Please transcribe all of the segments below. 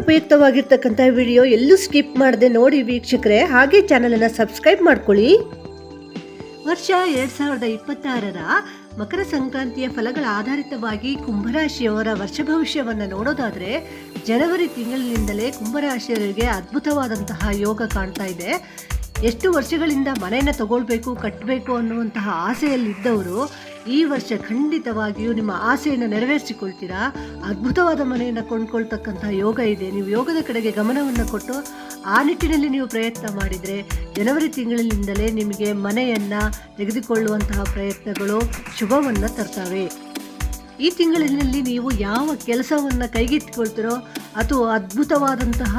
ಉಪಯುಕ್ತವಾಗಿರ್ತಕ್ಕಂಥ video ಎಲ್ಲೂ skip ಮಾಡದೆ ನೋಡಿ ವೀಕ್ಷಕರೇ, ಹಾಗೆ ಚಾನಲನ್ನು ಸಬ್ಸ್ಕ್ರೈಬ್ ಮಾಡ್ಕೊಳ್ಳಿ. ವರ್ಷ ಎರಡು ಸಾವಿರದ ಇಪ್ಪತ್ತಾರರ ಮಕರ ಸಂಕ್ರಾಂತಿಯ ಫಲಗಳ ಆಧಾರಿತವಾಗಿ ಕುಂಭರಾಶಿಯವರ ವರ್ಷ ಭವಿಷ್ಯವನ್ನು ನೋಡೋದಾದರೆ, ಜನವರಿ ತಿಂಗಳಿನಿಂದಲೇ ಕುಂಭರಾಶಿಯವರಿಗೆ ಅದ್ಭುತವಾದಂತಹ ಯೋಗ ಕಾಣ್ತಾ ಇದೆ. ಎಷ್ಟು ವರ್ಷಗಳಿಂದ ಮನೆಯನ್ನು ತಗೊಳ್ಬೇಕು ಕಟ್ಟಬೇಕು ಅನ್ನುವಂತಹ ಆಸೆಯಲ್ಲಿದ್ದವರು ಈ ವರ್ಷ ಖಂಡಿತವಾಗಿಯೂ ನಿಮ್ಮ ಆಸೆಯನ್ನು ನೆರವೇರಿಸಿಕೊಳ್ತೀರಾ? ಅದ್ಭುತವಾದ ಮನೆಯನ್ನು ಕೊಂಡ್ಕೊಳ್ತಕ್ಕಂಥ ಯೋಗ ಇದೆ. ನೀವು ಯೋಗದ ಕಡೆಗೆ ಗಮನವನ್ನು ಕೊಟ್ಟು ಆ ನಿಟ್ಟಿನಲ್ಲಿ ನೀವು ಪ್ರಯತ್ನ ಮಾಡಿದರೆ ಜನವರಿ ತಿಂಗಳಿನಿಂದಲೇ ನಿಮಗೆ ಮನೆಯನ್ನು ತೆಗೆದುಕೊಳ್ಳುವಂತಹ ಪ್ರಯತ್ನಗಳು ಶುಭವನ್ನು ತರ್ತವೆ. ಈ ತಿಂಗಳಿನಲ್ಲಿ ನೀವು ಯಾವ ಕೆಲಸವನ್ನು ಕೈಗೆತ್ತಿಕೊಳ್ತೀರೋ ಅದು ಅದ್ಭುತವಾದಂತಹ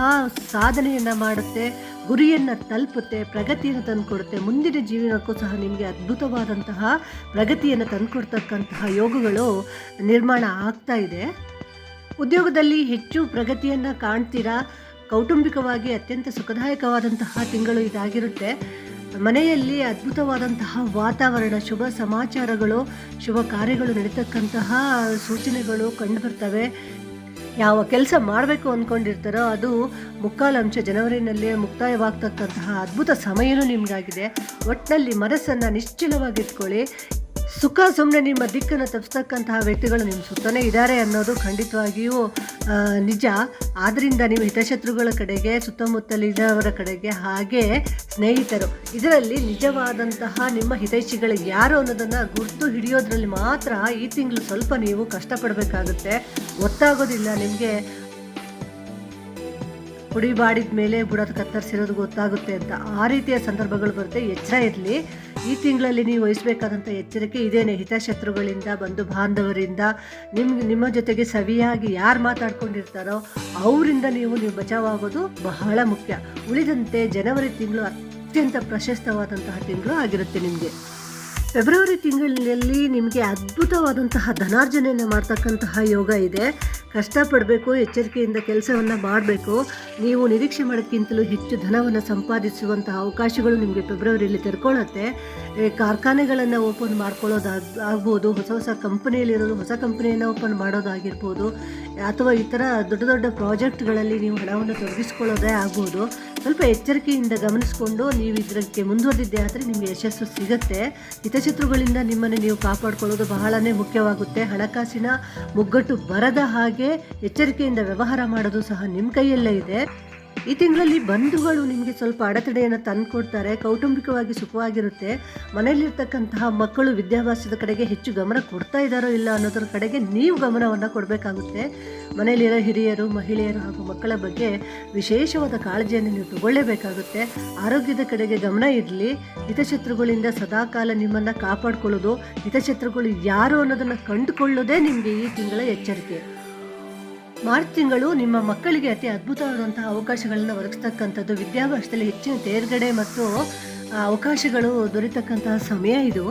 ಸಾಧನೆಯನ್ನು ಮಾಡುತ್ತೆ, ಗುರಿಯನ್ನು ತಲುಪುತ್ತೆ, ಪ್ರಗತಿಯನ್ನು ತಂದುಕೊಡುತ್ತೆ. ಮುಂದಿನ ಜೀವನಕ್ಕೂ ಸಹ ನಿಮಗೆ ಅದ್ಭುತವಾದಂತಹ ಪ್ರಗತಿಯನ್ನು ತಂದುಕೊಡ್ತಕ್ಕಂತಹ ಯೋಗಗಳು ನಿರ್ಮಾಣ ಆಗ್ತಾ ಇದೆ. ಉದ್ಯೋಗದಲ್ಲಿ ಹೆಚ್ಚು ಪ್ರಗತಿಯನ್ನು ಕಾಣ್ತೀರಾ? ಕೌಟುಂಬಿಕವಾಗಿ ಅತ್ಯಂತ ಸುಖದಾಯಕವಾದಂತಹ ತಿಂಗಳು ಇದಾಗಿರುತ್ತೆ. ಮನೆಯಲ್ಲಿ ಅದ್ಭುತವಾದಂತಹ ವಾತಾವರಣ, ಶುಭ ಸಮಾಚಾರಗಳು, ಶುಭ ಕಾರ್ಯಗಳು ನಡೀತಕ್ಕಂತಹ ಸೂಚನೆಗಳು ಕಂಡುಬರ್ತವೆ ಯಾವ ಕೆಲಸ ಮಾಡಬೇಕು ಅಂದ್ಕೊಂಡಿರ್ತಾರೋ ಅದು ಮುಕ್ಕಾಲು ಅಂಶ ಜನವರಿನಲ್ಲಿ ಮುಕ್ತಾಯವಾಗ್ತಕ್ಕಂತಹ ಅದ್ಭುತ ಸಮಯನೂ ನಿಮಗಾಗಿದೆ. ಒಟ್ಟಿನಲ್ಲಿ ಮನಸ್ಸನ್ನು ನಿಶ್ಚಲವಾಗಿಟ್ಕೊಳ್ಳಿ. ಸುಖ ಸುಮ್ಮನೆ ನಿಮ್ಮ ದಿಕ್ಕನ್ನು ತಪ್ಪಿಸ್ತಕ್ಕಂತಹ ವ್ಯಕ್ತಿಗಳು ನಿಮ್ಮ ಸುತ್ತಲೇ ಇದ್ದಾರೆ ಅನ್ನೋದು ಖಂಡಿತವಾಗಿಯೂ ನಿಜ. ಆದ್ದರಿಂದ ನೀವು ಹಿತಶತ್ರುಗಳ ಕಡೆಗೆ ಸುತ್ತಮುತ್ತಲಿನವರ ಕಡೆಗೆ ಹಾಗೆ ಸ್ನೇಹಿತರು. ಇದರಲ್ಲಿ ನಿಜವಾದಂತಹ ನಿಮ್ಮ ಹಿತೈಷಿಗಳು ಯಾರು ಅನ್ನೋದನ್ನು ಗುರ್ತು ಹಿಡಿಯೋದ್ರಲ್ಲಿ ಮಾತ್ರ ಈ ತಿಂಗಳು ಸ್ವಲ್ಪ ನೀವು ಕಷ್ಟಪಡಬೇಕಾಗುತ್ತೆ. ಗೊತ್ತಾಗೋದಿಲ್ಲ ನಿಮಗೆ. ಪುಡಿ ಬಾಡಿದ ಮೇಲೆ ಬುಡದ ಕತ್ತರಿಸಿರೋದು ಗೊತ್ತಾಗುತ್ತೆ ಅಂತ ಆ ರೀತಿಯ ಸಂದರ್ಭಗಳು ಬರುತ್ತೆ. ಎಚ್ಚರ ಇರಲಿ. ಈ ತಿಂಗಳಲ್ಲಿ ನೀವು ವಹಿಸಬೇಕಾದಂಥ ಎಚ್ಚರಿಕೆ ಇದೇನೆ ಹಿತಶತ್ರುಗಳಿಂದ, ಬಂಧು ಬಾಂಧವರಿಂದ. ನಿಮ್ಗೆ, ನಿಮ್ಮ ಜೊತೆಗೆ ಸವಿಯಾಗಿ ಯಾರು ಮಾತಾಡ್ಕೊಂಡಿರ್ತಾರೋ ಅವರಿಂದ ನೀವು ನೀವು ಬಚಾವಾಗೋದು ಬಹಳ ಮುಖ್ಯ. ಉಳಿದಂತೆ ಜನವರಿ ತಿಂಗಳು ಅತ್ಯಂತ ಪ್ರಶಸ್ತವಾದಂತಹ ತಿಂಗಳು ಆಗಿರುತ್ತೆ ನಿಮಗೆ. ಫೆಬ್ರವರಿ ತಿಂಗಳಿನಲ್ಲಿ ನಿಮಗೆ ಅದ್ಭುತವಾದಂತಹ ಧನಾರ್ಜನೆಯನ್ನು ಮಾಡ್ತಕ್ಕಂತಹ ಯೋಗ ಇದೆ. ಕಷ್ಟಪಡಬೇಕು, ಎಚ್ಚರಿಕೆಯಿಂದ ಕೆಲಸವನ್ನು ಮಾಡಬೇಕು. ನೀವು ನಿರೀಕ್ಷೆ ಮಾಡೋಕ್ಕಿಂತಲೂ ಹೆಚ್ಚು ಧನವನ್ನು ಸಂಪಾದಿಸುವಂತಹ ಅವಕಾಶಗಳು ನಿಮಗೆ ಫೆಬ್ರವರಿಯಲ್ಲಿ ತೆರ್ಕೊಳ್ಳುತ್ತೆ ಕಾರ್ಖಾನೆಗಳನ್ನು ಓಪನ್ ಮಾಡ್ಕೊಳ್ಳೋದಾಗ್ ಆಗ್ಬೋದು ಹೊಸ ಹೊಸ ಕಂಪನಿಯಲ್ಲಿರೋದು ಹೊಸ ಕಂಪನಿಯನ್ನು ಓಪನ್ ಮಾಡೋದಾಗಿರ್ಬೋದು ಅಥವಾ ಈ ಥರ ದೊಡ್ಡ ದೊಡ್ಡ ಪ್ರಾಜೆಕ್ಟ್ಗಳಲ್ಲಿ ನೀವು ಹಣವನ್ನು ತೊಡಗಿಸ್ಕೊಳ್ಳೋದೇ ಆಗ್ಬೋದು. ಸ್ವಲ್ಪ ಎಚ್ಚರಿಕೆಯಿಂದ ಗಮನಿಸಿಕೊಂಡು ನೀವು ಇದಕ್ಕೆ ಮುಂದುವರೆದಿದ್ದೆ ಆದರೆ ನಿಮಗೆ ಯಶಸ್ಸು ಸಿಗುತ್ತೆ. ಹಿತಶತ್ರುಗಳಿಂದ ನಿಮ್ಮನ್ನು ನೀವು ಕಾಪಾಡಿಕೊಳ್ಳೋದು ಬಹಳನೇ ಮುಖ್ಯವಾಗುತ್ತೆ. ಹಣಕಾಸಿನ ಮುಗ್ಗಟ್ಟು ಬರದ ಹಾಗೆ ಎಚ್ಚರಿಕೆಯಿಂದ ವ್ಯವಹಾರ ಮಾಡೋದು ಸಹ ನಿಮ್ಮ ಕೈಯಲ್ಲೇ ಇದೆ. ಈ ತಿಂಗಳಲ್ಲಿ ಬಂಧುಗಳು ನಿಮಗೆ ಸ್ವಲ್ಪ ಅಡೆತಡೆಯನ್ನು ತಂದುಕೊಡ್ತಾರೆ, ಕೌಟುಂಬಿಕವಾಗಿ ಸುಖವಾಗಿರುತ್ತೆ. ಮನೆಯಲ್ಲಿರ್ತಕ್ಕಂತಹ ಮಕ್ಕಳು ವಿದ್ಯಾಭ್ಯಾಸದ ಕಡೆಗೆ ಹೆಚ್ಚು ಗಮನ ಕೊಡ್ತಾ ಇದ್ದಾರೋ ಇಲ್ಲ ಅನ್ನೋದ್ರ ಕಡೆಗೆ ನೀವು ಗಮನವನ್ನು ಕೊಡಬೇಕಾಗುತ್ತೆ. ಮನೆಯಲ್ಲಿರೋ ಹಿರಿಯರು, ಮಹಿಳೆಯರು ಹಾಗೂ ಮಕ್ಕಳ ಬಗ್ಗೆ ವಿಶೇಷವಾದ ಕಾಳಜಿಯನ್ನು ನೀವು ತಗೊಳ್ಳೇಬೇಕಾಗುತ್ತೆ. ಆರೋಗ್ಯದ ಕಡೆಗೆ ಗಮನ ಇರಲಿ. ಹಿತಶತ್ರುಗಳಿಂದ ಸದಾಕಾಲ ನಿಮ್ಮನ್ನು ಕಾಪಾಡಿಕೊಳ್ಳೋದು, ಹಿತಶತ್ರುಗಳು ಯಾರು ಅನ್ನೋದನ್ನು ಕಂಡುಕೊಳ್ಳೋದೇ ನಿಮಗೆ ಈ ತಿಂಗಳ ಎಚ್ಚರಿಕೆ. ಮಾರ್ಚ್ ತಿಂಗಳು ನಿಮ್ಮ ಮಕ್ಕಳಿಗೆ ಅತಿ ಅದ್ಭುತವಾದಂತಹ ಅವಕಾಶಗಳನ್ನು ಒದಗಿಸ್ತಕ್ಕಂಥದ್ದು ವಿದ್ಯಾಭ್ಯಾಸದಲ್ಲಿ ಹೆಚ್ಚಿನ ತೇರ್ಗಡೆ ಮತ್ತು ಅವಕಾಶಗಳು ದೊರೆತಕ್ಕಂತಹ ಸಮಯ ಇದು.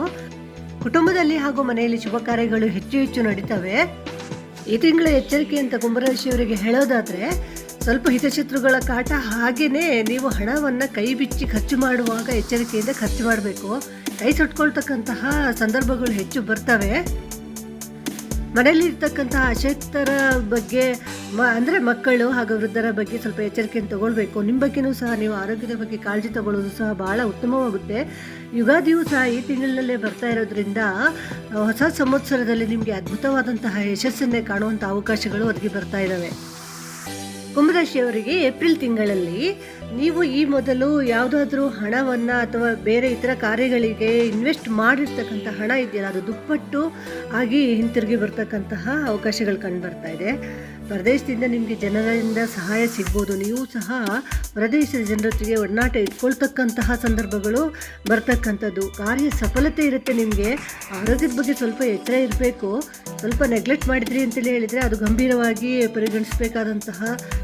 ಕುಟುಂಬದಲ್ಲಿ ಹಾಗೂ ಮನೆಯಲ್ಲಿ ಶುಭ ಕಾರ್ಯಗಳು ಹೆಚ್ಚು ಹೆಚ್ಚು ನಡೀತವೆ. ಈ ತಿಂಗಳ ಎಚ್ಚರಿಕೆ ಅಂತ ಕುಂಭರಾಶಿಯವರಿಗೆ ಹೇಳೋದಾದರೆ, ಸ್ವಲ್ಪ ಹಿತಶತ್ರುಗಳ ಕಾಟ ಹಾಗೆಯೇ ನೀವು ಹಣವನ್ನು ಕೈ ಬಿಚ್ಚಿ ಖರ್ಚು ಮಾಡುವಾಗ ಎಚ್ಚರಿಕೆಯಿಂದ ಖರ್ಚು ಮಾಡಬೇಕು. ಕೈ ಸುಟ್ಕೊಳ್ತಕ್ಕಂತಹ ಸಂದರ್ಭಗಳು ಹೆಚ್ಚು ಬರ್ತವೆ. ಮನೆಯಲ್ಲಿ ಇರ್ತಕ್ಕಂತಹ ಅಶಕ್ತರ ಬಗ್ಗೆ ಮ, ಅಂದರೆ ಮಕ್ಕಳು ಹಾಗೂ ವೃದ್ಧರ ಬಗ್ಗೆ ಸ್ವಲ್ಪ ಎಚ್ಚರಿಕೆಯನ್ನು ತಗೊಳ್ಬೇಕು. ನಿಮ್ಮ ಬಗ್ಗೆನೂ ಸಹ ನೀವು ಆರೋಗ್ಯದ ಬಗ್ಗೆ ಕಾಳಜಿ ತಗೊಳ್ಳೋದು ಸಹ ಭಾಳ ಉತ್ತಮವಾಗುತ್ತೆ. ಯುಗಾದಿಯೂ ಸಹ ಈ ತಿಂಗಳಿನಲ್ಲೇ ಬರ್ತಾ ಇರೋದ್ರಿಂದ ಹೊಸ ಸಂವತ್ಸರದಲ್ಲಿ ನಿಮಗೆ ಅದ್ಭುತವಾದಂತಹ ಯಶಸ್ಸನ್ನೇ ಕಾಣುವಂಥ ಅವಕಾಶಗಳು ಅದಕ್ಕೆ ಬರ್ತಾ ಇದ್ದಾವೆ ಕುಂಭರಾಶಿಯವರಿಗೆ ಏಪ್ರಿಲ್ ತಿಂಗಳಲ್ಲಿ ನೀವು ಈ ಮೊದಲು ಯಾವುದಾದ್ರೂ ಹಣವನ್ನು ಅಥವಾ ಬೇರೆ ಇತರ ಕಾರ್ಯಗಳಿಗೆ ಇನ್ವೆಸ್ಟ್ ಮಾಡಿರ್ತಕ್ಕಂಥ ಹಣ ಇದೆಯಲ್ಲ, ಅದು ದುಪ್ಪಟ್ಟು ಆಗಿ ಹಿಂತಿರುಗಿ ಬರ್ತಕ್ಕಂತಹ ಅವಕಾಶಗಳು ಕಂಡು ಬರ್ತಾ ಇದೆ. ಪ್ರದೇಶದಿಂದ ನಿಮಗೆ ಜನರಿಂದ ಸಹಾಯ ಸಿಗ್ಬೋದು. ನೀವು ಸಹ ಪ್ರದೇಶದ ಜನರೊತ್ತಿಗೆ ಒಡನಾಟ ಇಟ್ಕೊಳ್ತಕ್ಕಂತಹ ಸಂದರ್ಭಗಳು ಬರ್ತಕ್ಕಂಥದ್ದು. ಕಾರ್ಯ ಸಫಲತೆ ಇರುತ್ತೆ ನಿಮಗೆ. ಆರೋಗ್ಯದ ಬಗ್ಗೆ ಸ್ವಲ್ಪ ಎಚ್ಚರ ಇರಬೇಕು. ಸ್ವಲ್ಪ ನೆಗ್ಲೆಕ್ಟ್ ಮಾಡಿದ್ರಿ ಅಂತೇಳಿ ಹೇಳಿದರೆ ಅದು ಗಂಭೀರವಾಗಿ ಪರಿಗಣಿಸಬೇಕಾದಂತಹ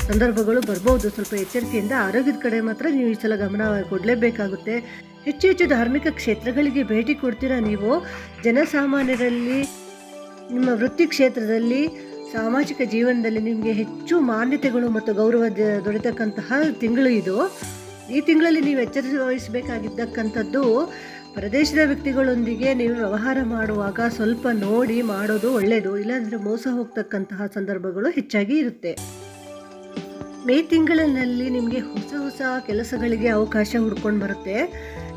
ಸಂದರ್ಭಗಳು ಬರ್ಬೋದು. ಸ್ವಲ್ಪ ಎಚ್ಚರಿಕೆಯಿಂದ ಆರೋಗ್ಯದ ಕಡೆ ಮಾತ್ರ ನೀವು ಈ ಸಲ ಗಮನ ಕೊಡಲೇಬೇಕಾಗುತ್ತೆ. ಹೆಚ್ಚು ಹೆಚ್ಚು ಧಾರ್ಮಿಕ ಕ್ಷೇತ್ರಗಳಿಗೆ ಭೇಟಿ ಕೊಡ್ತೀರಾ ನೀವು? ಜನಸಾಮಾನ್ಯರಲ್ಲಿ, ನಿಮ್ಮ ವೃತ್ತಿ ಕ್ಷೇತ್ರದಲ್ಲಿ ಸಾಮಾಜಿಕ ಜೀವನದಲ್ಲಿ ನಿಮಗೆ ಹೆಚ್ಚು ಮಾನ್ಯತೆಗಳು ಮತ್ತು ಗೌರವ ದೊರೆತಕ್ಕಂತಹ ತಿಂಗಳು ಇದು. ಈ ತಿಂಗಳಲ್ಲಿ ನೀವು ಎಚ್ಚರಿಕೆ ವಹಿಸಬೇಕಾಗಿದ್ದಕ್ಕಂಥದ್ದು, ಪ್ರದೇಶದ ವ್ಯಕ್ತಿಗಳೊಂದಿಗೆ ನೀವು ವ್ಯವಹಾರ ಮಾಡುವಾಗ ಸ್ವಲ್ಪ ನೋಡಿ ಮಾಡೋದು ಒಳ್ಳೆಯದು ಇಲ್ಲಾಂದರೆ ಮೋಸ ಹೋಗ್ತಕ್ಕಂತಹ ಸಂದರ್ಭಗಳು ಹೆಚ್ಚಾಗಿ ಇರುತ್ತೆ. ಮೇ ತಿಂಗಳಿನಲ್ಲಿ ನಿಮಗೆ ಹೊಸ ಹೊಸ ಕೆಲಸಗಳಿಗೆ ಅವಕಾಶ ಹುಡ್ಕೊಂಡು ಬರುತ್ತೆ.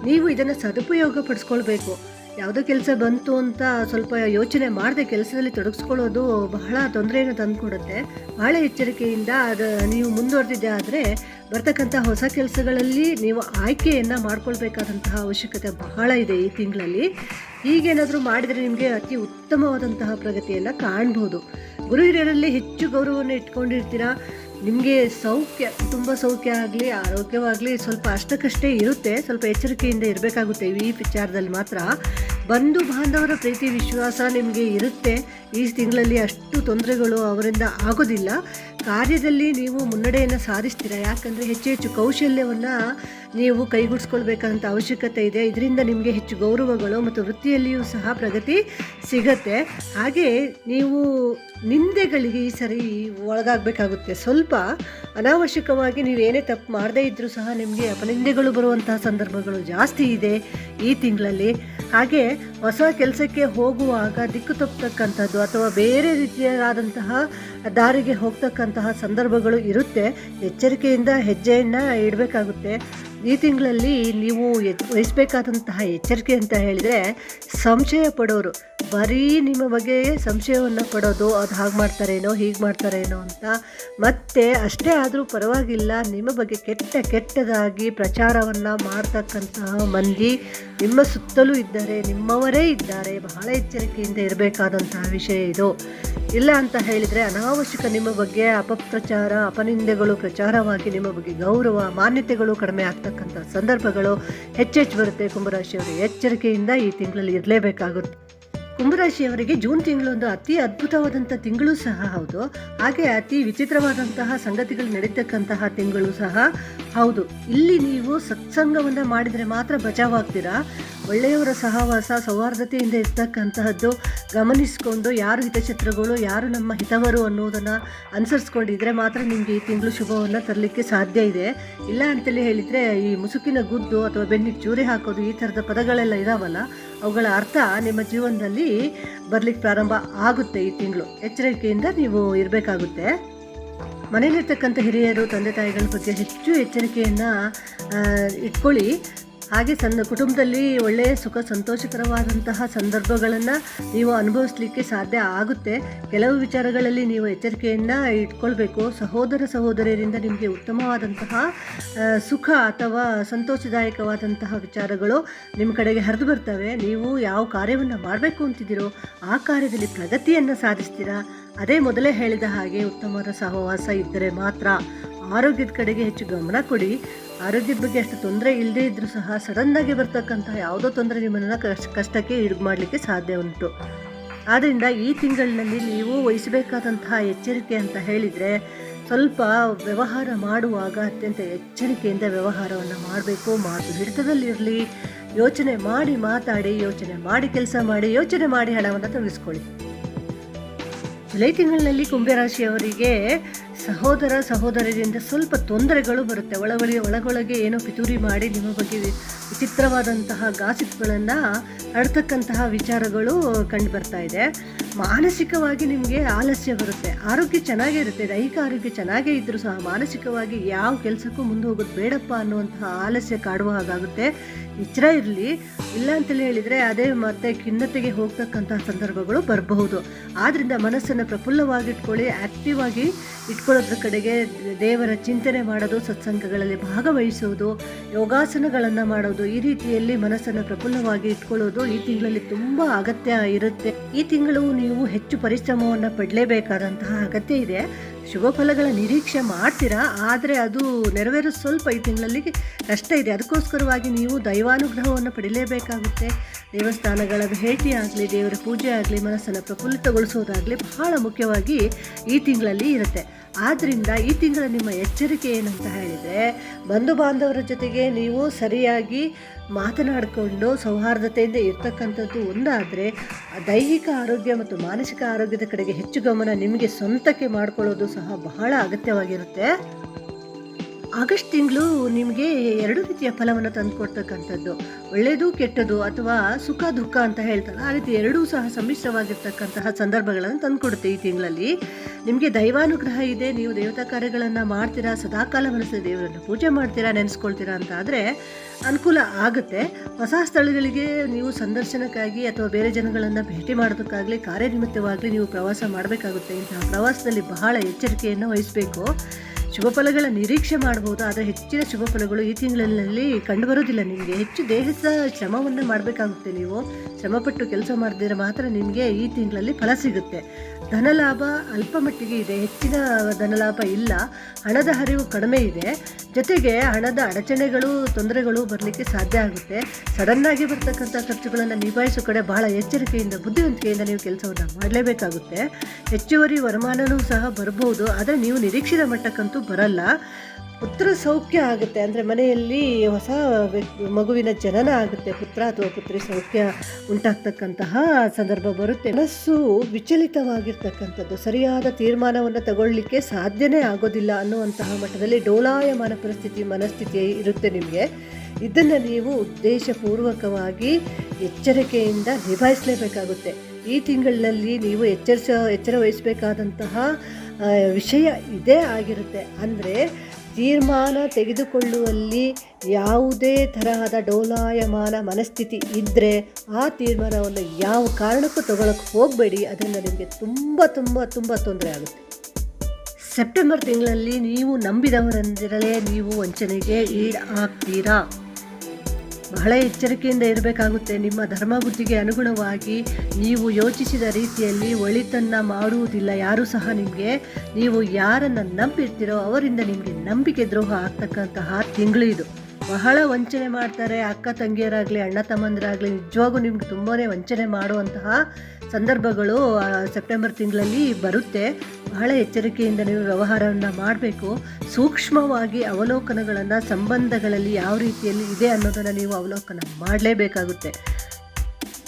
ನೀವು ಇದನ್ನು ಸದುಪಯೋಗ ಪಡಿಸ್ಕೊಳ್ಬೇಕು. ಯಾವುದೋ ಕೆಲಸ ಬಂತು ಅಂತ ಸ್ವಲ್ಪ ಯೋಚನೆ ಮಾಡದೆ ಕೆಲಸದಲ್ಲಿ ತೊಡಗಿಸ್ಕೊಳ್ಳೋದು ಬಹಳ ತೊಂದರೆಯನ್ನು ತಂದುಕೊಡುತ್ತೆ. ಬಹಳ ಎಚ್ಚರಿಕೆಯಿಂದ ಅದು ನೀವು ಮುಂದುವರೆದಿದ್ದೆ ಆದರೆ ಬರ್ತಕ್ಕಂಥ ಹೊಸ ಕೆಲಸಗಳಲ್ಲಿ ನೀವು ಆಯ್ಕೆಯನ್ನು ಮಾಡ್ಕೊಳ್ಬೇಕಾದಂತಹ ಅವಶ್ಯಕತೆ ಬಹಳ ಇದೆ ಈ ತಿಂಗಳಲ್ಲಿ. ಹೀಗೇನಾದರೂ ಮಾಡಿದರೆ ನಿಮಗೆ ಅತಿ ಉತ್ತಮವಾದಂತಹ ಪ್ರಗತಿಯನ್ನು ಕಾಣ್ಬೋದು. ಗುರು ಹಿರಿಯರಲ್ಲಿ ಹೆಚ್ಚು ಗೌರವವನ್ನು ಇಟ್ಕೊಂಡಿರ್ತೀರಾ? ನಿಮಗೆ ಸೌಖ್ಯ, ತುಂಬ ಸೌಖ್ಯ ಆಗಲಿ, ಆರೋಗ್ಯವಾಗಲಿ ಸ್ವಲ್ಪ ಅಷ್ಟಕ್ಕಷ್ಟೇ ಇರುತ್ತೆ. ಸ್ವಲ್ಪ ಎಚ್ಚರಿಕೆಯಿಂದ ಇರಬೇಕಾಗುತ್ತೆ ಈ ವಿಚಾರದಲ್ಲಿ ಮಾತ್ರ. ಬಂಧು ಬಾಂಧವರ ಪ್ರೀತಿ, ವಿಶ್ವಾಸ ನಿಮಗೆ ಇರುತ್ತೆ. ಈ ತಿಂಗಳಲ್ಲಿ ಅಷ್ಟು ತೊಂದರೆಗಳು ಅವರಿಂದ ಆಗೋದಿಲ್ಲ. ಕಾರ್ಯದಲ್ಲಿ ನೀವು ಮುನ್ನಡೆಯನ್ನು ಸಾಧಿಸ್ತೀರಾ? ಯಾಕಂದರೆ ಹೆಚ್ಚು ಹೆಚ್ಚು ಕೌಶಲ್ಯವನ್ನು ನೀವು ಕೈಗೂಡಿಸ್ಕೊಳ್ಬೇಕಂತ ಅವಶ್ಯಕತೆ ಇದೆ. ಇದರಿಂದ ನಿಮಗೆ ಹೆಚ್ಚು ಗೌರವಗಳು ಮತ್ತು ವೃತ್ತಿಯಲ್ಲಿಯೂ ಸಹ ಪ್ರಗತಿ ಸಿಗತ್ತೆ. ಹಾಗೆ ನೀವು ನಿಂದೆಗಳಿಗೆ ಈ ಸರಿ ಒಳಗಾಗಬೇಕಾಗುತ್ತೆ. ಸ್ವಲ್ಪ ಅನಾವಶ್ಯಕವಾಗಿ ನೀವೇನೇ ತಪ್ಪು ಮಾಡದೇ ಇದ್ದರೂ ಸಹ ನಿಮಗೆ ಅಪನಿಂದೆಗಳು ಬರುವಂತಹ ಸಂದರ್ಭಗಳು ಜಾಸ್ತಿ ಇದೆ ಈ ತಿಂಗಳಲ್ಲಿ. ಹಾಗೆ ಹೊಸ ಕೆಲಸಕ್ಕೆ ಹೋಗುವಾಗ ದಿಕ್ಕು ತಪ್ಪತಕ್ಕಂಥದ್ದು ಅಥವಾ ಬೇರೆ ರೀತಿಯಾದಂತಹ ದಾರಿಗೆ ಹೋಗ್ತಕ್ಕಂತಹ ಸಂದರ್ಭಗಳು ಇರುತ್ತೆ. ಎಚ್ಚರಿಕೆಯಿಂದ ಹೆಜ್ಜೆಯನ್ನು ಇಡಬೇಕಾಗುತ್ತೆ. ಈ ತಿಂಗಳಲ್ಲಿ ನೀವು ವಹಿಸಬೇಕಾದಂತಹ ಎಚ್ಚರಿಕೆ ಅಂತ ಹೇಳಿದರೆ ಸಂಶಯ ಪಡೋರು. ಬರೀ ನಿಮ್ಮ ಬಗ್ಗೆ ಸಂಶಯವನ್ನು ಪಡೋದು, ಅದು ಹಾಗೆ ಮಾಡ್ತಾರೇನೋ, ಹೀಗೆ ಮಾಡ್ತಾರೇನೋ ಅಂತ. ಮತ್ತೆ ಅಷ್ಟೇ ಆದರೂ ಪರವಾಗಿಲ್ಲ, ನಿಮ್ಮ ಬಗ್ಗೆ ಕೆಟ್ಟ ಕೆಟ್ಟದಾಗಿ ಪ್ರಚಾರವನ್ನು ಮಾಡ್ತಕ್ಕಂತಹ ಮಂದಿ ನಿಮ್ಮ ಸುತ್ತಲೂ ಇದ್ದಾರೆ, ನಿಮ್ಮವರೇ ಇದ್ದಾರೆ. ಬಹಳ ಎಚ್ಚರಿಕೆಯಿಂದ ಇರಬೇಕಾದಂತಹ ವಿಷಯ ಇದು. ಇಲ್ಲ ಅಂತ ಹೇಳಿದರೆ ಅನಾವಶ್ಯಕ ನಿಮ್ಮ ಬಗ್ಗೆ ಅಪಪ್ರಚಾರ, ಅಪನಿಂದೆಗಳು ಪ್ರಚಾರವಾಗಿ ನಿಮ್ಮ ಬಗ್ಗೆ ಗೌರವ, ಮಾನ್ಯತೆಗಳು ಕಡಿಮೆ ಆಗ್ತಕ್ಕಂಥ ಸಂದರ್ಭಗಳು ಹೆಚ್ಚೆಚ್ಚು ಬರುತ್ತೆ. ಕುಂಭರಾಶಿಯವರು, ಎಚ್ಚರಿಕೆಯಿಂದ ಈ ತಿಂಗಳಲ್ಲಿ ಇರಲೇಬೇಕಾಗುತ್ತೆ. ಕುಂಭರಾಶಿಯವರಿಗೆ ಜೂನ್ ತಿಂಗಳು ಒಂದು ಅತಿ ಅದ್ಭುತವಾದಂಥ ತಿಂಗಳು ಸಹ, ಹೌದು. ಹಾಗೆ ಅತಿ ವಿಚಿತ್ರವಾದಂತಹ ಸಂಗತಿಗಳು ನಡೀತಕ್ಕಂತಹ ತಿಂಗಳು ಸಹ, ಹೌದು. ಇಲ್ಲಿ ನೀವು ಸತ್ಸಂಗವನ್ನು ಮಾಡಿದರೆ ಮಾತ್ರ ಬಚಾವಾಗ್ತೀರಾ? ಒಳ್ಳೆಯವರ ಸಹವಾಸ, ಸೌಹಾರ್ದತೆಯಿಂದ ಇರ್ತಕ್ಕಂತಹದ್ದು ಗಮನಿಸಿಕೊಂಡು ಯಾರು ಹಿತಚಿತ್ರಗಳು ಯಾರು ನಮ್ಮ ಹಿತವರು ಅನ್ನೋದನ್ನು ಅನುಸರಿಸ್ಕೊಂಡಿದ್ರೆ ಮಾತ್ರ ನಿಮಗೆ ಈ ತಿಂಗಳು ಶುಭವನ್ನು ತರಲಿಕ್ಕೆ ಸಾಧ್ಯ ಇದೆ. ಇಲ್ಲ ಅಂತೇಳಿ ಹೇಳಿದರೆ ಈ ಮುಸುಕಿನ ಗುದ್ದು ಅಥವಾ ಬೆನ್ನಿಗೆ ಚೂರಿ ಹಾಕೋದು ಈ ಥರದ ಪದಗಳೆಲ್ಲ ಇದಾವಲ್ಲ ಅವುಗಳ ಅರ್ಥ ನಿಮ್ಮ ಜೀವನದಲ್ಲಿ ಬರಲಿಕ್ಕೆ ಪ್ರಾರಂಭ ಆಗುತ್ತೆ ಈ ತಿಂಗಳು. ಎಚ್ಚರಿಕೆಯಿಂದ ನೀವು ಇರಬೇಕಾಗುತ್ತೆ. ಮನೆಯಲ್ಲಿರ್ತಕ್ಕಂಥ ಹಿರಿಯರು, ತಂದೆ ತಾಯಿಗಳ ಬಗ್ಗೆ ಹೆಚ್ಚು ಎಚ್ಚರಿಕೆಯನ್ನು ಇಟ್ಕೊಳ್ಳಿ. ಹಾಗೆ ಸಣ್ಣ ಕುಟುಂಬದಲ್ಲಿ ಒಳ್ಳೆಯ ಸುಖ ಸಂತೋಷಕರವಾದಂತಹ ಸಂದರ್ಭಗಳನ್ನು ನೀವು ಅನುಭವಿಸ್ಲಿಕ್ಕೆ ಸಾಧ್ಯ ಆಗುತ್ತೆ. ಕೆಲವು ವಿಚಾರಗಳಲ್ಲಿ ನೀವು ಎಚ್ಚರಿಕೆಯನ್ನು ಇಟ್ಕೊಳ್ಬೇಕು. ಸಹೋದರ ಸಹೋದರಿಯರಿಂದ ನಿಮಗೆ ಉತ್ತಮವಾದಂತಹ ಸುಖ ಅಥವಾ ಸಂತೋಷದಾಯಕವಾದಂತಹ ವಿಚಾರಗಳು ನಿಮ್ಮ ಕಡೆಗೆ ಹರಿದು ಬರ್ತವೆ. ನೀವು ಯಾವ ಕಾರ್ಯವನ್ನು ಮಾಡಬೇಕು ಅಂತಿದ್ದೀರೋ ಆ ಕಾರ್ಯದಲ್ಲಿ ಪ್ರಗತಿಯನ್ನು ಸಾಧಿಸ್ತೀರಾ? ಅದೇ ಮೊದಲೇ ಹೇಳಿದ ಹಾಗೆ ಉತ್ತಮವಾದ ಸಹವಾಸ ಇದ್ದರೆ ಮಾತ್ರ ಆರೋಗ್ಯದ ಕಡೆಗೆ ಹೆಚ್ಚು ಗಮನ ಕೊಡಿ. ಆರೋಗ್ಯದ ಬಗ್ಗೆ ಅಷ್ಟು ತೊಂದರೆ ಇಲ್ಲದೇ ಇದ್ದರೂ ಸಹ ಸಡನ್ನಾಗಿ ಬರ್ತಕ್ಕಂತಹ ಯಾವುದೋ ತೊಂದರೆ ನಿಮ್ಮನ್ನು ಕಷ್ಟ ಕಷ್ಟಕ್ಕೆ ಈಡು ಮಾಡಲಿಕ್ಕೆ ಸಾಧ್ಯ ಉಂಟು. ಆದ್ದರಿಂದ ಈ ತಿಂಗಳಿನಲ್ಲಿ ನೀವು ವಹಿಸಬೇಕಾದಂತಹ ಎಚ್ಚರಿಕೆ ಅಂತ ಹೇಳಿದರೆ, ಸ್ವಲ್ಪ ವ್ಯವಹಾರ ಮಾಡುವಾಗ ಅತ್ಯಂತ ಎಚ್ಚರಿಕೆಯಿಂದ ವ್ಯವಹಾರವನ್ನು ಮಾಡಬೇಕು, ಮಾತು ಹಿಡಿತದಲ್ಲಿರಲಿ. ಯೋಚನೆ ಮಾಡಿ ಮಾತಾಡಿ, ಯೋಚನೆ ಮಾಡಿ ಕೆಲಸ ಮಾಡಿ, ಯೋಚನೆ ಮಾಡಿ ಹಣವನ್ನು ತೊಡಗಿಸ್ಕೊಳ್ಳಿ ಜುಲೈ ತಿಂಗಳಿನಲ್ಲಿ ಕುಂಭರಾಶಿಯವರಿಗೆ ಸಹೋದರ ಸಹೋದರರಿಂದ ಸ್ವಲ್ಪ ತೊಂದರೆಗಳು ಬರುತ್ತೆ. ಒಳಗೊಳಗೆ ಒಳಗೊಳಗೆ ಏನೋ ಪಿತೂರಿ ಮಾಡಿ ನಿಮ್ಮ ಬಗ್ಗೆ ವಿಚಿತ್ರವಾದಂತಹ ಗಾಸಿಪ್ಗಳನ್ನು ಹರಡ್ತಕ್ಕಂತಹ ವಿಚಾರಗಳು ಕಂಡು ಬರ್ತಾ ಇದೆ. ಮಾನಸಿಕವಾಗಿ ನಿಮಗೆ ಆಲಸ್ಯ ಬರುತ್ತೆ. ಆರೋಗ್ಯ ಚೆನ್ನಾಗೇ ಇರುತ್ತೆ. ದೈಹಿಕ ಆರೋಗ್ಯ ಚೆನ್ನಾಗೇ ಇದ್ದರೂ ಸಹ ಮಾನಸಿಕವಾಗಿ ಯಾವ ಕೆಲಸಕ್ಕೂ ಮುಂದೆ ಹೋಗೋದು ಬೇಡಪ್ಪ ಅನ್ನುವಂತಹ ಆಲಸ್ಯ ಕಾಡುವ ಹಾಗಾಗುತ್ತೆ. ಎಚ್ಚರ ಇರಲಿ. ಇಲ್ಲ ಅಂತೇಳಿ ಹೇಳಿದರೆ ಅದೇ ಮತ್ತೆ ಖಿನ್ನತೆಗೆ ಹೋಗ್ತಕ್ಕಂತಹ ಸಂದರ್ಭಗಳು ಬರಬಹುದು. ಆದ್ದರಿಂದ ಮನಸ್ಸನ್ನು ಪ್ರಫುಲ್ಲವಾಗಿಟ್ಕೊಳ್ಳಿ ಆ್ಯಕ್ಟಿವ್ ಆಗಿ ಇಟ್ಕೊಳ್ಳೋದ್ರ ಕಡೆಗೆ ದೇವರ ಚಿಂತನೆ ಮಾಡೋದು, ಸತ್ಸಂಗಗಳಲ್ಲಿ ಭಾಗವಹಿಸುವುದು ಯೋಗಾಸನಗಳನ್ನು ಮಾಡೋದು, ಈ ರೀತಿಯಲ್ಲಿ ಮನಸ್ಸನ್ನು ಪ್ರಫುಲ್ಲವಾಗಿ ಇಟ್ಕೊಳ್ಳೋದು ಈ ತಿಂಗಳಲ್ಲಿ ತುಂಬ ಅಗತ್ಯ ಇರುತ್ತೆ. ಈ ತಿಂಗಳು ನೀವು ಹೆಚ್ಚು ಪರಿಶ್ರಮವನ್ನು ಪಡಲೇಬೇಕಾದಂತಹ ಅಗತ್ಯ ಇದೆ. ಶುಭ ಫಲಗಳ ನಿರೀಕ್ಷೆ ಮಾಡ್ತೀರಾ? ಆದರೆ ಅದು ನೆರವೇರೋ ಸ್ವಲ್ಪ ಈ ತಿಂಗಳಲ್ಲಿ ಕಷ್ಟ ಇದೆ. ಅದಕ್ಕೋಸ್ಕರವಾಗಿ ನೀವು ದೈವಾನುಗ್ರಹವನ್ನು ಪಡಿಲೇಬೇಕಾಗುತ್ತೆ. ದೇವಸ್ಥಾನಗಳ ಭೇಟಿ ಆಗಲಿ, ದೇವರ ಪೂಜೆ ಆಗಲಿ, ಮನಸ್ಸನ್ನು ಪ್ರಫುಲ್ಲಿತಗೊಳಿಸೋದಾಗಲಿ ಬಹಳ ಮುಖ್ಯವಾಗಿ ಈ ತಿಂಗಳಲ್ಲಿ ಇರುತ್ತೆ. ಆದ್ದರಿಂದ ಈ ತಿಂಗಳ ನಿಮ್ಮ ಎಚ್ಚರಿಕೆ ಏನಂತ ಹೇಳಿದರೆ, ಬಂಧು ಬಾಂಧವರ ಜೊತೆಗೆ ನೀವು ಸರಿಯಾಗಿ ಮಾತನಾಡಿಕೊಂಡು ಸೌಹಾರ್ದತೆಯಿಂದ ಇರ್ತಕ್ಕಂಥದ್ದು ಒಂದಾದರೆ, ದೈಹಿಕ ಆರೋಗ್ಯ ಮತ್ತು ಮಾನಸಿಕ ಆರೋಗ್ಯದ ಕಡೆಗೆ ಹೆಚ್ಚು ಗಮನ ನಿಮಗೆ ಸ್ವಂತಕ್ಕೆ ಮಾಡಿಕೊಳ್ಳೋದು ಸಹ ಬಹಳ ಅಗತ್ಯವಾಗಿರುತ್ತೆ. ಆಗಸ್ಟ್ ತಿಂಗಳು ನಿಮಗೆ ಎರಡು ರೀತಿಯ ಫಲವನ್ನು ತಂದುಕೊಡ್ತಕ್ಕಂಥದ್ದು ಒಳ್ಳೆಯದು ಕೆಟ್ಟದು ಅಥವಾ ಸುಖ, ದುಃಖ ಅಂತ ಹೇಳ್ತಾರೆ ಆ ರೀತಿ ಎರಡೂ ಸಹ ಸಮ್ಮಿಶ್ರವಾಗಿರ್ತಕ್ಕಂತಹ ಸಂದರ್ಭಗಳನ್ನು ತಂದುಕೊಡುತ್ತೆ ಈ ತಿಂಗಳಲ್ಲಿ. ನಿಮಗೆ ದೈವಾನುಗ್ರಹ ಇದೆ, ನೀವು ದೇವತಾ ಕಾರ್ಯಗಳನ್ನು ಮಾಡ್ತೀರಾ, ಸದಾಕಾಲ ಮನಸ್ಸು ದೇವರನ್ನು ಪೂಜೆ ಮಾಡ್ತೀರಾ, ನೆನೆಸ್ಕೊಳ್ತೀರಾ ಅಂತ ಆದರೆ ಅನುಕೂಲ ಆಗುತ್ತೆ. ಹೊಸ ಸ್ಥಳಗಳಿಗೆ ನೀವು ಸಂದರ್ಶನಕ್ಕಾಗಿ ಅಥವಾ ಬೇರೆ ಜನಗಳನ್ನು ಭೇಟಿ ಮಾಡೋದಕ್ಕಾಗಲಿ, ಕಾರ್ಯನಿಮಿತ್ತವಾಗಲಿ ನೀವು ಪ್ರವಾಸ ಮಾಡಬೇಕಾಗುತ್ತೆ. ಇಂತಹ ಪ್ರವಾಸದಲ್ಲಿ ಬಹಳ ಎಚ್ಚರಿಕೆಯನ್ನು ವಹಿಸಬೇಕು. ಶುಭ ಫಲಗಳ ನಿರೀಕ್ಷೆ ಮಾಡಬಹುದು ಆದರೆ ಹೆಚ್ಚಿನ ಶುಭ ಫಲಗಳು ಈ ತಿಂಗಳಲ್ಲಿ ಕಂಡುಬರೋದಿಲ್ಲ ನಿಮಗೆ. ಹೆಚ್ಚು ದೇಹದ ಶ್ರಮವನ್ನು ಮಾಡಬೇಕಾಗುತ್ತೆ ನೀವು. ಶ್ರಮಪಟ್ಟು ಕೆಲಸ ಮಾಡಿದ್ರೆ ಮಾತ್ರ ನಿಮಗೆ ಈ ತಿಂಗಳಲ್ಲಿ ಫಲ ಸಿಗುತ್ತೆ. ಧನಲಾಭ ಅಲ್ಪ ಮಟ್ಟಿಗೆ ಇದೆ, ಹೆಚ್ಚಿನ ಧನಲಾಭ ಇಲ್ಲ, ಹಣದ ಹರಿವು ಕಡಿಮೆ ಇದೆ. ಜೊತೆಗೆ ಹಣದ ಅಡಚಣೆಗಳು, ತೊಂದರೆಗಳು ಬರಲಿಕ್ಕೆ ಸಾಧ್ಯ ಆಗುತ್ತೆ. ಸಡನ್ನಾಗಿ ಬರ್ತಕ್ಕಂಥ ಖರ್ಚುಗಳನ್ನು ನಿಭಾಯಿಸೋ ಕಡೆ ಬಹಳ ಎಚ್ಚರಿಕೆಯಿಂದ, ಬುದ್ಧಿವಂತಿಕೆಯಿಂದ ನೀವು ಕೆಲಸವನ್ನು ಮಾಡಲೇಬೇಕಾಗುತ್ತೆ. ಹೆಚ್ಚುವರಿ ವರಮಾನವೂ ಸಹ ಬರ್ಬೋದು, ಆದರೆ ನೀವು ನಿರೀಕ್ಷಿತ ಮಟ್ಟಕ್ಕಂತೂ ಬರಲ್ಲ. ಪುತ್ರ ಸೌಖ್ಯ ಆಗುತ್ತೆ. ಅಂದರೆ ಮನೆಯಲ್ಲಿ ಹೊಸ ಮಗುವಿನ ಜನನ ಆಗುತ್ತೆ. ಪುತ್ರ ಅಥವಾ ಪುತ್ರಿ ಸೌಖ್ಯ ಉಂಟಾಗ್ತಕ್ಕಂತಹ ಸಂದರ್ಭ ಬರುತ್ತೆ. ಮನಸ್ಸು ವಿಚಲಿತವಾಗಿರ್ತಕ್ಕಂಥದ್ದು. ಸರಿಯಾದ ತೀರ್ಮಾನವನ್ನು ತಗೊಳ್ಳಿಕ್ಕೆ ಸಾಧ್ಯನೇ ಆಗೋದಿಲ್ಲ ಅನ್ನುವಂತಹ ಮಟ್ಟದಲ್ಲಿ ಡೋಲಾಯಮಾನ ಪರಿಸ್ಥಿತಿ, ಮನಸ್ಥಿತಿ ಇರುತ್ತೆ ನಿಮಗೆ. ಇದನ್ನು ನೀವು ಉದ್ದೇಶಪೂರ್ವಕವಾಗಿ ಎಚ್ಚರಿಕೆಯಿಂದ ನಿಭಾಯಿಸಲೇಬೇಕಾಗುತ್ತೆ. ಈ ತಿಂಗಳಿನಲ್ಲಿ ನೀವು ಎಚ್ಚರಿಸ, ಎಚ್ಚರ ವಹಿಸಬೇಕಾದಂತಹ ವಿಷಯ ಇದೇ ಆಗಿರುತ್ತೆ. ಅಂದರೆ ತೀರ್ಮಾನ ತೆಗೆದುಕೊಳ್ಳುವಲ್ಲಿ ಯಾವುದೇ ತರಹದ ಡೋಲಾಯಮಾನ ಮನಸ್ಥಿತಿ ಇದ್ದರೆ ಆ ತೀರ್ಮಾನವನ್ನು ಯಾವ ಕಾರಣಕ್ಕೂ ತಗೊಳಕ್ಕೆ ಹೋಗಬೇಡಿ. ಅದರಿಂದ ನಿಮಗೆ ತುಂಬ ತುಂಬ ತುಂಬ ತೊಂದರೆ ಆಗುತ್ತೆ. ಸೆಪ್ಟೆಂಬರ್ ತಿಂಗಳಲ್ಲಿ ನೀವು ನಂಬಿದವರೆಂದಿರಲೇ ನೀವು ವಂಚನೆಗೆ ಈಡಾಗ್ತೀರಾ? ಬಹಳ ಎಚ್ಚರಿಕೆಯಿಂದ ಇರಬೇಕಾಗುತ್ತೆ. ನಿಮ್ಮ ಧರ್ಮ ಬುದ್ಧಿಗೆ ಅನುಗುಣವಾಗಿ ನೀವು ಯೋಚಿಸಿದ ರೀತಿಯಲ್ಲಿ ಒಳಿತನ್ನು ಮಾಡುವುದಿಲ್ಲ. ಯಾರೂ ಸಹ ನಿಮಗೆ, ನೀವು ಯಾರನ್ನು ನಂಬಿರ್ತೀರೋ ಅವರಿಂದ ನಿಮಗೆ ನಂಬಿಕೆ ದ್ರೋಹ ಆಗ್ತಕ್ಕಂತಹ ತಿಂಗಳು ಇದು. ಬಹಳ ವಂಚನೆ ಮಾಡ್ತಾರೆ ಅಕ್ಕ ತಂಗಿಯರಾಗಲಿ, ಅಣ್ಣ ತಮ್ಮಂದಿರಾಗಲಿ. ನಿಜವಾಗೂ ನಿಮ್ಗೆ ತುಂಬಾ ವಂಚನೆ ಮಾಡುವಂತಹ ಸಂದರ್ಭಗಳು ಸೆಪ್ಟೆಂಬರ್ ತಿಂಗಳಲ್ಲಿ ಬರುತ್ತೆ. ಬಹಳ ಎಚ್ಚರಿಕೆಯಿಂದ ನೀವು ವ್ಯವಹಾರವನ್ನು ಮಾಡಬೇಕು. ಸೂಕ್ಷ್ಮವಾಗಿ ಅವಲೋಕನಗಳನ್ನು ಸಂಬಂಧಗಳಲ್ಲಿ ಯಾವ ರೀತಿಯಲ್ಲಿ ಇದೆ ಅನ್ನೋದನ್ನು ನೀವು ಅವಲೋಕನ ಮಾಡಲೇಬೇಕಾಗುತ್ತೆ.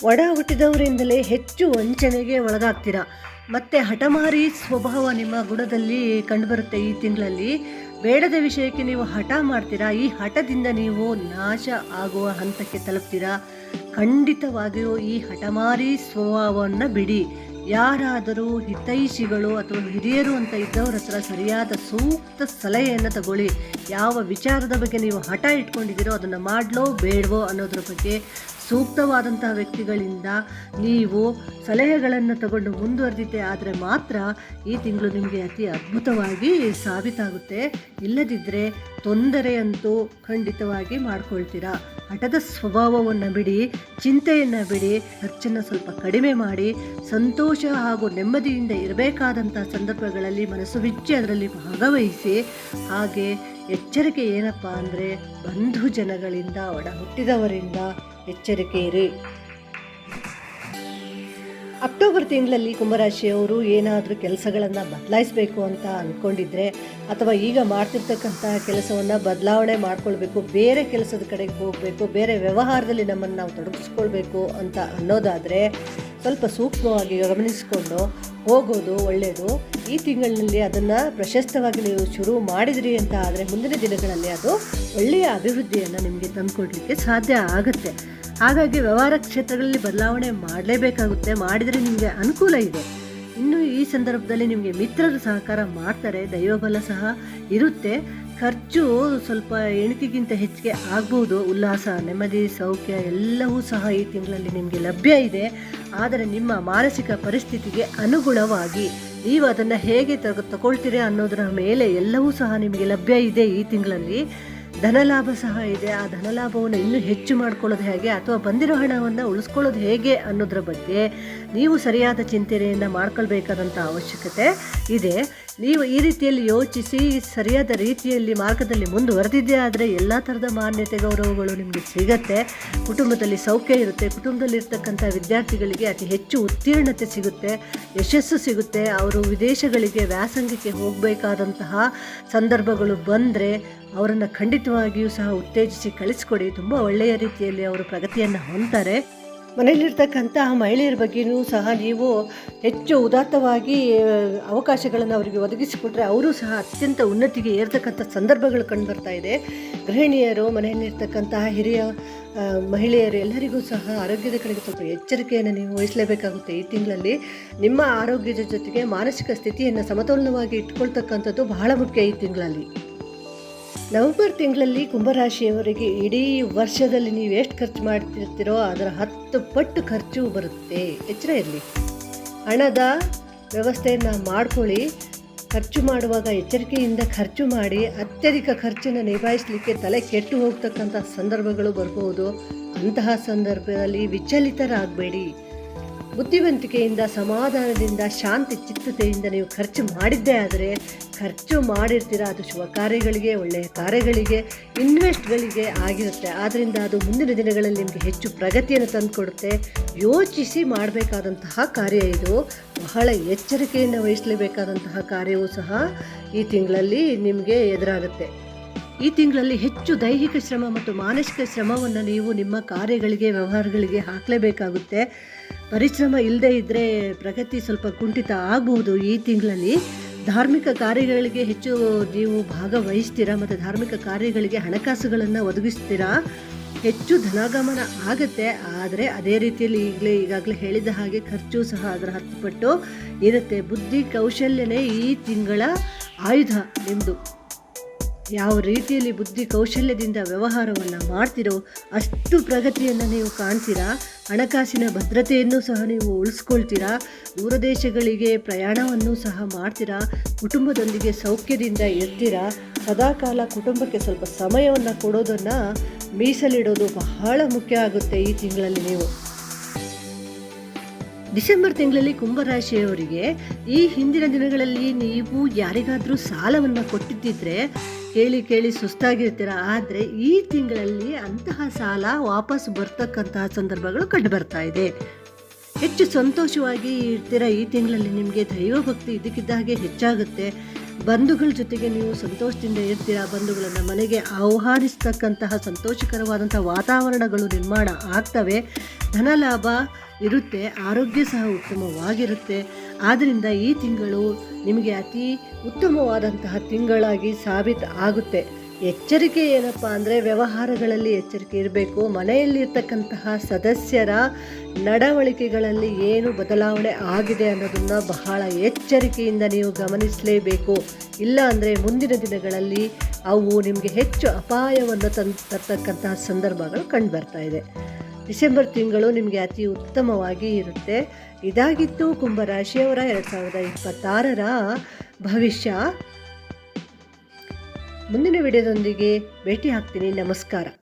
ಒಡ ಹುಟ್ಟಿದವರಿಂದಲೇ ಹೆಚ್ಚು ವಂಚನೆಗೆ ಒಳಗಾಗ್ತೀರಾ? ಮತ್ತು ಹಠಮಾರಿ ಸ್ವಭಾವ ನಿಮ್ಮ ಗುಣದಲ್ಲಿ ಕಂಡುಬರುತ್ತೆ ಈ ತಿಂಗಳಲ್ಲಿ. ಬೇಡದ ವಿಷಯಕ್ಕೆ ನೀವು ಹಠ ಮಾಡ್ತೀರಾ? ಈ ಹಠದಿಂದ ನೀವು ನಾಶ ಆಗುವ ಹಂತಕ್ಕೆ ತಲುಪ್ತೀರಾ? ಖಂಡಿತವಾಗಿಯೂ ಈ ಹಠಮಾರಿ ಸ್ವಭಾವವನ್ನು ಬಿಡಿ. ಯಾರಾದರೂ ಹಿತೈಷಿಗಳು ಅಥವಾ ಹಿರಿಯರು ಅಂತ ಇದ್ದವ್ರ ಹತ್ರ ಸರಿಯಾದ ಸೂಕ್ತ ಸಲಹೆಯನ್ನು ತಗೊಳ್ಳಿ. ಯಾವ ವಿಚಾರದ ಬಗ್ಗೆ ನೀವು ಹಠ ಇಟ್ಕೊಂಡಿದ್ದೀರೋ ಅದನ್ನು ಮಾಡಲೋ ಬೇಡವೋ ಅನ್ನೋದ್ರ ಬಗ್ಗೆ ಸೂಕ್ತವಾದಂತಹ ವ್ಯಕ್ತಿಗಳಿಂದ ನೀವು ಸಲಹೆಗಳನ್ನು ತಗೊಂಡು ಮುಂದುವರೆದಿದ್ದೆ ಆದರೆ ಮಾತ್ರ ಈ ತಿಂಗಳು ನಿಮಗೆ ಅತಿ ಅದ್ಭುತವಾಗಿ ಸಾಬೀತಾಗುತ್ತೆ. ಇಲ್ಲದಿದ್ದರೆ ತೊಂದರೆಯಂತೂ ಖಂಡಿತವಾಗಿ ಮಾಡ್ಕೊಳ್ತೀರಾ. ಹಠದ ಸ್ವಭಾವವನ್ನು ಬಿಡಿ, ಚಿಂತೆಯನ್ನು ಬಿಡಿ, ಖರ್ಚನ್ನು ಸ್ವಲ್ಪ ಕಡಿಮೆ ಮಾಡಿ, ಸಂತೋಷ ಹಾಗೂ ನೆಮ್ಮದಿಯಿಂದ ಇರಬೇಕಾದಂಥ ಸಂದರ್ಭಗಳಲ್ಲಿ ಮನಸ್ಸು ಬಿಚ್ಚಿ ಅದರಲ್ಲಿ ಭಾಗವಹಿಸಿ, ಹಾಗೆ ಎಚ್ಚರಿಕೆ ಏನಪ್ಪ ಅಂದರೆ ಬಂಧು ಜನಗಳಿಂದ ಒಡ ಹುಟ್ಟಿದವರಿಂದ ಎಚ್ಚರಿಕೆ ಇರಿ ಅಕ್ಟೋಬರ್ ತಿಂಗಳಲ್ಲಿ ಕುಂಭರಾಶಿಯವರು ಏನಾದರೂ ಕೆಲಸಗಳನ್ನು ಬದಲಾಯಿಸಬೇಕು ಅಂತ ಅಂದ್ಕೊಂಡಿದ್ರೆ ಅಥವಾ ಈಗ ಮಾಡ್ತಿರ್ತಕ್ಕಂಥ ಕೆಲಸವನ್ನು ಬದಲಾವಣೆ ಮಾಡ್ಕೊಳ್ಬೇಕು, ಬೇರೆ ಕೆಲಸದ ಕಡೆಗೆ ಹೋಗಬೇಕು, ಬೇರೆ ವ್ಯವಹಾರದಲ್ಲಿ ನಮ್ಮನ್ನು ನಾವು ತೊಡಗಿಸ್ಕೊಳ್ಬೇಕು ಅಂತ ಅನ್ನೋದಾದರೆ ಸ್ವಲ್ಪ ಸೂಕ್ಷ್ಮವಾಗಿ ಗಮನಿಸಿಕೊಂಡು ಹೋಗೋದು ಒಳ್ಳೆಯದು ಈ ತಿಂಗಳಿನಲ್ಲಿ ಅದನ್ನು ಪ್ರಶಸ್ತವಾಗಿ ನೀವು ಶುರು ಮಾಡಿದ್ರಿ ಅಂತ ಆದರೆ ಮುಂದಿನ ದಿನಗಳಲ್ಲಿ ಅದು ಒಳ್ಳೆಯ ಅಭಿವೃದ್ಧಿಯನ್ನು ನಿಮಗೆ ತಂದುಕೊಡ್ಲಿಕ್ಕೆ ಸಾಧ್ಯ ಆಗುತ್ತೆ. ಹಾಗಾಗಿ ವ್ಯವಹಾರ ಕ್ಷೇತ್ರಗಳಲ್ಲಿ ಬದಲಾವಣೆ ಮಾಡಲೇಬೇಕಾಗುತ್ತೆ. ಮಾಡಿದರೆ ನಿಮಗೆ ಅನುಕೂಲ ಇದೆ. ಇನ್ನು ಈ ಸಂದರ್ಭದಲ್ಲಿ ನಿಮಗೆ ಮಿತ್ರರು ಸಹಕಾರ ಮಾಡ್ತಾರೆ. ದೈವಬಲ ಸಹ ಇರುತ್ತೆ. ಖರ್ಚು ಸ್ವಲ್ಪ ಎಣಿಕೆಗಿಂತ ಹೆಚ್ಚಿಗೆ ಆಗ್ಬೋದು. ಉಲ್ಲಾಸ, ನೆಮ್ಮದಿ, ಸೌಖ್ಯ ಎಲ್ಲವೂ ಸಹ ಈ ತಿಂಗಳಲ್ಲಿ ನಿಮಗೆ ಲಭ್ಯ ಇದೆ. ಆದರೆ ನಿಮ್ಮ ಮಾನಸಿಕ ಪರಿಸ್ಥಿತಿಗೆ ಅನುಗುಣವಾಗಿ ನೀವು ಅದನ್ನು ಹೇಗೆ ತಗ, ತಗೊಳ್ತೀರಿ ಅನ್ನೋದರ ಮೇಲೆ ಎಲ್ಲವೂ ಸಹ ನಿಮಗೆ ಲಭ್ಯ ಇದೆ ಈ ತಿಂಗಳಲ್ಲಿ. ಧನಲಾಭ ಸಹ ಇದೆ. ಆ ಧನಲಾಭವನ್ನು ಇನ್ನೂ ಹೆಚ್ಚು ಮಾಡ್ಕೊಳ್ಳೋದು ಹೇಗೆ ಅಥವಾ ಬಂದಿರೋ ಹಣವನ್ನು ಉಳಿಸ್ಕೊಳ್ಳೋದು ಹೇಗೆ ಅನ್ನೋದ್ರ ಬಗ್ಗೆ ನೀವು ಸರಿಯಾದ ಚಿಂತನೆಯನ್ನು ಮಾಡ್ಕೊಳ್ಬೇಕಾದಂಥ ಅವಶ್ಯಕತೆ ಇದೆ. ನೀವು ಈ ರೀತಿಯಲ್ಲಿ ಯೋಚಿಸಿ ಸರಿಯಾದ ರೀತಿಯಲ್ಲಿ ಮಾರ್ಗದಲ್ಲಿ ಮುಂದುವರೆದಿದ್ದೇ ಆದರೆ ಎಲ್ಲ ಥರದ ಮಾನ್ಯತೆ ಗೌರವಗಳು ನಿಮಗೆ ಸಿಗತ್ತೆ. ಕುಟುಂಬದಲ್ಲಿ ಸೌಖ್ಯ ಇರುತ್ತೆ. ಕುಟುಂಬದಲ್ಲಿ ಇರ್ತಕ್ಕಂಥ ವಿದ್ಯಾರ್ಥಿಗಳಿಗೆ ಅತಿ ಹೆಚ್ಚು ಉತ್ತೀರ್ಣತೆ ಸಿಗುತ್ತೆ, ಯಶಸ್ಸು ಸಿಗುತ್ತೆ. ಅವರು ವಿದೇಶಗಳಿಗೆ ವ್ಯಾಸಂಗಕ್ಕೆ ಹೋಗಬೇಕಾದಂತಹ ಸಂದರ್ಭಗಳು ಬಂದರೆ ಅವರನ್ನು ಖಂಡಿತವಾಗಿಯೂ ಸಹ ಉತ್ತೇಜಿಸಿ ಕಳಿಸ್ಕೊಡಿ. ತುಂಬ ಒಳ್ಳೆಯ ರೀತಿಯಲ್ಲಿ ಅವರು ಪ್ರಗತಿಯನ್ನು ಹೊಂದ್ತಾರೆ. ಮನೆಯಲ್ಲಿರ್ತಕ್ಕಂತಹ ಮಹಿಳೆಯರ ಬಗ್ಗೆಯೂ ಸಹ ನೀವು ಹೆಚ್ಚು ಉದಾತ್ತವಾಗಿ ಅವಕಾಶಗಳನ್ನು ಅವರಿಗೆ ಒದಗಿಸಿಕೊಟ್ರೆ ಅವರು ಸಹ ಅತ್ಯಂತ ಉನ್ನತಿಗೆ ಏರ್ತಕ್ಕಂಥ ಸಂದರ್ಭಗಳು ಕಂಡುಬರ್ತಾ ಇದೆ. ಗೃಹಿಣಿಯರು, ಮನೆಯಲ್ಲಿರ್ತಕ್ಕಂತಹ ಹಿರಿಯ ಮಹಿಳೆಯರು ಎಲ್ಲರಿಗೂ ಸಹ ಆರೋಗ್ಯದ ಕಡೆಗೆ ಸ್ವಲ್ಪ ಎಚ್ಚರಿಕೆಯನ್ನು ನೀವು ವಹಿಸಲೇಬೇಕಾಗುತ್ತೆ. ಈ ತಿಂಗಳಲ್ಲಿ ನಿಮ್ಮ ಆರೋಗ್ಯದ ಜೊತೆಗೆ ಮಾನಸಿಕ ಸ್ಥಿತಿಯನ್ನು ಸಮತೋಲನವಾಗಿ ಇಟ್ಕೊಳ್ತಕ್ಕಂಥದ್ದು ಬಹಳ ಮುಖ್ಯ ಈ ತಿಂಗಳಲ್ಲಿ. ನವೆಂಬರ್ ತಿಂಗಳಲ್ಲಿ ಕುಂಭರಾಶಿಯವರಿಗೆ ಇಡೀ ವರ್ಷದಲ್ಲಿ ನೀವು ಎಷ್ಟು ಖರ್ಚು ಮಾಡ್ತಿರ್ತೀರೋ ಅದರ ಹತ್ತು ಪಟ್ಟು ಖರ್ಚು ಬರುತ್ತೆ. ಎಚ್ಚರ ಇರಲಿ. ಹಣದ ವ್ಯವಸ್ಥೆಯನ್ನು ಮಾಡ್ಕೊಳ್ಳಿ. ಖರ್ಚು ಮಾಡುವಾಗ ಎಚ್ಚರಿಕೆಯಿಂದ ಖರ್ಚು ಮಾಡಿ ಅತ್ಯಧಿಕ ಖರ್ಚನ್ನು ನಿಭಾಯಿಸಲಿಕ್ಕೆ ತಲೆ ಕೆಟ್ಟು ಹೋಗ್ತಕ್ಕಂಥ ಸಂದರ್ಭಗಳು ಬರ್ಬೋದು. ಅಂತಹ ಸಂದರ್ಭದಲ್ಲಿ ವಿಚಲಿತರಾಗಬೇಡಿ. ಬುದ್ಧಿವಂತಿಕೆಯಿಂದ, ಸಮಾಧಾನದಿಂದ, ಶಾಂತಿ ಚಿತ್ತತೆಯಿಂದ ನೀವು ಖರ್ಚು ಮಾಡಿದ್ದೇ ಆದರೆ, ಖರ್ಚು ಮಾಡಿರ್ತೀರ ಅದು ಶುಭ ಕಾರ್ಯಗಳಿಗೆ, ಒಳ್ಳೆಯ ಕಾರ್ಯಗಳಿಗೆ, ಇನ್ವೆಸ್ಟ್ಗಳಿಗೆ ಆಗಿರುತ್ತೆ. ಆದ್ದರಿಂದ ಅದು ಮುಂದಿನ ದಿನಗಳಲ್ಲಿ ನಿಮಗೆ ಹೆಚ್ಚು ಪ್ರಗತಿಯನ್ನು ತಂದುಕೊಡುತ್ತೆ. ಯೋಚಿಸಿ ಮಾಡಬೇಕಾದಂತಹ ಕಾರ್ಯ ಇದು. ಬಹಳ ಎಚ್ಚರಿಕೆಯನ್ನು ವಹಿಸಲೇಬೇಕಾದಂತಹ ಕಾರ್ಯವೂ ಸಹ ಈ ತಿಂಗಳಲ್ಲಿ ನಿಮಗೆ ಎದುರಾಗುತ್ತೆ. ಈ ತಿಂಗಳಲ್ಲಿ ಹೆಚ್ಚು ದೈಹಿಕ ಶ್ರಮ ಮತ್ತು ಮಾನಸಿಕ ಶ್ರಮವನ್ನು ನೀವು ನಿಮ್ಮ ಕಾರ್ಯಗಳಿಗೆ, ವ್ಯವಹಾರಗಳಿಗೆ ಹಾಕಲೇಬೇಕಾಗುತ್ತೆ. ಪರಿಶ್ರಮ ಇಲ್ಲದೆ ಇದ್ದರೆ ಪ್ರಗತಿ ಸ್ವಲ್ಪ ಕುಂಠಿತ ಆಗಬಹುದು ಈ ತಿಂಗಳಲ್ಲಿ. ಧಾರ್ಮಿಕ ಕಾರ್ಯಗಳಿಗೆ ಹೆಚ್ಚು ನೀವು ಭಾಗವಹಿಸ್ತೀರಾ ಮತ್ತು ಧಾರ್ಮಿಕ ಕಾರ್ಯಗಳಿಗೆ ಹಣಕಾಸುಗಳನ್ನು ಒದಗಿಸ್ತೀರಾ? ಹೆಚ್ಚು ಧನಾಗಮನ ಆಗುತ್ತೆ, ಆದರೆ ಅದೇ ರೀತಿಯಲ್ಲಿ ಈಗಲೇ ಈಗಾಗಲೇ ಹೇಳಿದ ಹಾಗೆ ಖರ್ಚು ಸಹ ಅದರ ಹತ್ತು ಪಟ್ಟು ಇರುತ್ತೆ. ಬುದ್ಧಿ ಕೌಶಲ್ಯನೇ ಈ ತಿಂಗಳ ಆಯುಧ ನಿಮ್ಮದು ಯಾವ ರೀತಿಯಲ್ಲಿ ಬುದ್ಧಿ ಕೌಶಲ್ಯದಿಂದ ವ್ಯವಹಾರವನ್ನು ಮಾಡ್ತಿರೋ ಅಷ್ಟು ಪ್ರಗತಿಯನ್ನು ನೀವು ಕಾಣ್ತೀರಾ? ಹಣಕಾಸಿನ ಭದ್ರತೆಯನ್ನು ಸಹ ನೀವು ಉಳಿಸ್ಕೊಳ್ತೀರಾ? ದೂರದೇಶಗಳಿಗೆ ಪ್ರಯಾಣವನ್ನು ಸಹ ಮಾಡ್ತೀರಾ? ಕುಟುಂಬದೊಂದಿಗೆ ಸೌಖ್ಯದಿಂದ ಇರ್ತೀರಾ? ಸದಾಕಾಲ ಕುಟುಂಬಕ್ಕೆ ಸ್ವಲ್ಪ ಸಮಯವನ್ನು ಕೊಡೋದನ್ನು ಮೀಸಲಿಡೋದು ಬಹಳ ಮುಖ್ಯ ಆಗುತ್ತೆ ಈ ತಿಂಗಳಲ್ಲಿ ನೀವು. ಡಿಸೆಂಬರ್ ತಿಂಗಳಲ್ಲಿ ಕುಂಭರಾಶಿಯವರಿಗೆ ಈ ಹಿಂದಿನ ದಿನಗಳಲ್ಲಿ ನೀವು ಯಾರಿಗಾದರೂ ಸಾಲವನ್ನು ಕೊಟ್ಟಿದ್ದಿದ್ರೆ ಕೇಳಿ ಕೇಳಿ ಸುಸ್ತಾಗಿರ್ತೀರ? ಆದರೆ ಈ ತಿಂಗಳಲ್ಲಿ ಅಂತಹ ಸಾಲ ವಾಪಸ್ ಬರ್ತಕ್ಕಂತಹ ಸಂದರ್ಭಗಳು ಕಂಡು ಬರ್ತಾ ಇದೆ. ಹೆಚ್ಚು ಸಂತೋಷವಾಗಿ ಇರ್ತೀರ ಈ ತಿಂಗಳಲ್ಲಿ? ನಿಮಗೆ ದೈವಭಕ್ತಿ ಇದಕ್ಕಿದ್ದ ಹಾಗೆ ಹೆಚ್ಚಾಗುತ್ತೆ. ಬಂಧುಗಳ ಜೊತೆಗೆ ನೀವು ಸಂತೋಷದಿಂದ ಇರ್ತೀರ? ಬಂಧುಗಳನ್ನು ಮನೆಗೆ ಆಹ್ವಾನಿಸ್ತಕ್ಕಂತಹ ಸಂತೋಷಕರವಾದಂಥ ವಾತಾವರಣಗಳು ನಿರ್ಮಾಣ ಆಗ್ತವೆ. ಧನಲಾಭ ಇರುತ್ತೆ, ಆರೋಗ್ಯ ಸಹ ಉತ್ತಮವಾಗಿರುತ್ತೆ. ಆದ್ದರಿಂದ ಈ ತಿಂಗಳು ನಿಮಗೆ ಅತಿ ಉತ್ತಮವಾದಂತಹ ತಿಂಗಳಾಗಿ ಸಾಬೀತು ಆಗುತ್ತೆ. ಎಚ್ಚರಿಕೆ ಏನಪ್ಪ ಅಂದರೆ ವ್ಯವಹಾರಗಳಲ್ಲಿ ಎಚ್ಚರಿಕೆ ಇರಬೇಕು. ಮನೆಯಲ್ಲಿರ್ತಕ್ಕಂತಹ ಸದಸ್ಯರ ನಡವಳಿಕೆಗಳಲ್ಲಿ ಏನು ಬದಲಾವಣೆ ಆಗಿದೆ ಅನ್ನೋದನ್ನು ಬಹಳ ಎಚ್ಚರಿಕೆಯಿಂದ ನೀವು ಗಮನಿಸಲೇಬೇಕು. ಇಲ್ಲ ಅಂದರೆ ಮುಂದಿನ ದಿನಗಳಲ್ಲಿ ಅವು ನಿಮಗೆ ಹೆಚ್ಚು ಅಪಾಯವನ್ನು ತಂದು ತರ್ತಕ್ಕಂತಹ ಸಂದರ್ಭಗಳು ಕಂಡುಬರ್ತಾ ಇದೆ. ಡಿಸೆಂಬರ್ ತಿಂಗಳು ನಿಮಗೆ ಅತಿ ಉತ್ತಮವಾಗಿ ಇರುತ್ತೆ. ಇದಾಗಿತ್ತು ಕುಂಭರಾಶಿಯವರ ಎರಡು ಸಾವಿರದ ಇಪ್ಪತ್ತಾರರ ಭವಿಷ್ಯ. ಮುಂದಿನ ವಿಡಿಯೋದೊಂದಿಗೆ ಭೇಟಿ ಆಗ್ತೀನಿ. ನಮಸ್ಕಾರ.